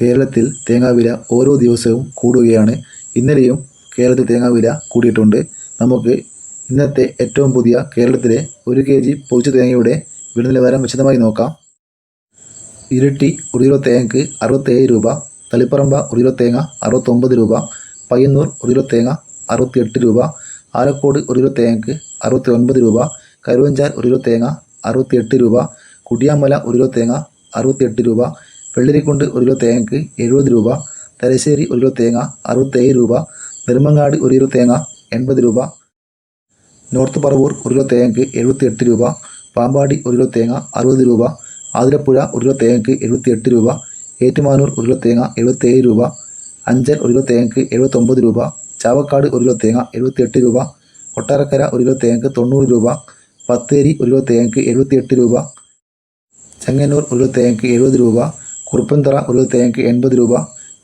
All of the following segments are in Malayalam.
കേരളത്തിൽ തേങ്ങാവില ഓരോ ദിവസവും കൂടുകയാണ്. ഇന്നലെയും കേരളത്തിൽ തേങ്ങാവില കൂടിയിട്ടുണ്ട്. നമുക്ക് ഇന്നത്തെ ഏറ്റവും പുതിയ കേരളത്തിലെ ഒരു കെ ജി പൊതിച്ച തേങ്ങയുടെ വില നിലവാരം വിശദമായി നോക്കാം. ഇരട്ടി ഒരു കിലോ തേങ്ങയ്ക്ക് അറുപത്തേഴ് രൂപ തളിപ്പറമ്പ ഒരു കിലോ തേങ്ങ അറുപത്തൊമ്പത് രൂപ പയ്യന്നൂർ ഒരു കിലോ തേങ്ങ അറുപത്തിയെട്ട് രൂപ ആലക്കോട് ഒരു കിലോ തേങ്ങയ്ക്ക് അറുപത്തി ഒൻപത് രൂപ കരുവഞ്ചാൽ ഒരു കിലോ തേങ്ങ അറുപത്തിയെട്ട് രൂപ കുടിയാമല ഒരു കിലോ തേങ്ങ അറുപത്തിയെട്ട് രൂപ വെള്ളരിക്കുണ്ട് ഒരു കിലോ തേങ്ങയ്ക്ക് എഴുപത് രൂപ തലശ്ശേരി ഒരു കിലോ തേങ്ങ അറുപത്തേഴ് രൂപ നെടുമങ്ങാട് ഒരു കിലോ തേങ്ങ എൺപത് രൂപ നോർത്ത് പറവൂർ ഒരു കിലോ തേങ്ങയ്ക്ക് എഴുപത്തിയെട്ട് രൂപ പാമ്പാടി ഒരു കിലോ തേങ്ങ അറുപത് രൂപ ആതിരപ്പുഴ ഒരു കിലോ തേങ്ങയ്ക്ക് എഴുപത്തിയെട്ട് രൂപ ഏറ്റുമാനൂർ ഒരു കിലോ തേങ്ങ എഴുപത്തേഴ് രൂപ അഞ്ചൽ ഒരു കിലോ തേങ്ങയ്ക്ക് എഴുപത്തൊമ്പത് രൂപ ചാവക്കാട് ഒരു കിലോ തേങ്ങ എഴുപത്തിയെട്ട് രൂപ കൊട്ടാരക്കര ഒരു കിലോ തേങ്ങയ്ക്ക് തൊണ്ണൂറ് രൂപ പത്തേരി ഒരു കിലോ തേങ്ങയ്ക്ക് എഴുപത്തിയെട്ട് രൂപ ചെങ്ങന്നൂർ ഒരു കിലോ തേങ്ങയ്ക്ക് എഴുപത് രൂപ കുറുപ്പന്തറ ഒരു തേങ്ങയ്ക്ക് എൺപത് രൂപ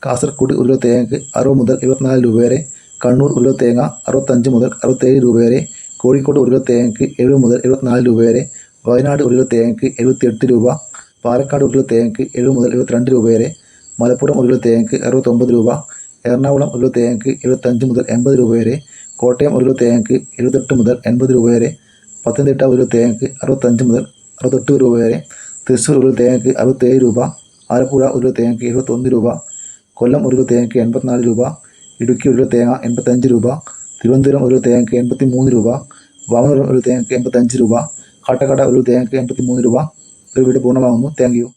കാസർഗോഡ് ഒരു തേങ്ങയ്ക്ക് അറുപത് മുതൽ എഴുപത്തിനാല് രൂപ വരെ കണ്ണൂർ ഒരു തേങ്ങ അറുപത്തഞ്ച് മുതൽ അറുപത്തേഴ് രൂപ വരെ കോഴിക്കോട് ഒരു തേങ്ങയ്ക്ക് എഴുപത് മുതൽ എഴുപത്തിനാല് രൂപ വരെ വയനാട് ഒരു തേങ്ങയ്ക്ക് എഴുപത്തിയെട്ട് രൂപ പാലക്കാട് ഒരു തേങ്ങയ്ക്ക് എഴുപത് മുതൽ എഴുപത്തിരണ്ട് രൂപ വരെ മലപ്പുറം ഒരു തേങ്ങയ്ക്ക് അറുപത്തൊമ്പത് രൂപ എറണാകുളം ഒരു തേങ്ങയ്ക്ക് എഴുപത്തഞ്ച് മുതൽ എൺപത് രൂപ വരെ കോട്ടയം ഒരു തേങ്ങയ്ക്ക് എഴുപത്തെട്ട് മുതൽ എൺപത് രൂപ വരെ പത്തനംതിട്ട ഒരു തേങ്ങയ്ക്ക് അറുപത്തഞ്ച് മുതൽ അറുപത്തെട്ട് രൂപ വരെ തൃശ്ശൂർ ഒരു തേങ്ങയ്ക്ക് അറുപത്തേഴ് രൂപ ആലപ്പുഴ ഒരു തേങ്ങയ്ക്ക് എഴുപത്തൊന്ന് രൂപ കൊല്ലം ഒരു തേങ്ങയ്ക്ക് എൺപത്തിനാല് രൂപ ഇടുക്കി ഒരു തേങ്ങ എൺപത്തഞ്ച് രൂപ തിരുവനന്തപുരം ഒരു തേങ്ങയ്ക്ക് എൺപത്തി മൂന്ന് രൂപ വാമനപുരം ഒരു തേങ്ങയ്ക്ക് എൺപത്തഞ്ച് രൂപ കാട്ടക്കട ഒരു തേങ്ങയ്ക്ക് എൺപത്തി മൂന്ന് രൂപ. ഒരു വീട് പൂർണമാകുന്നു. Thank you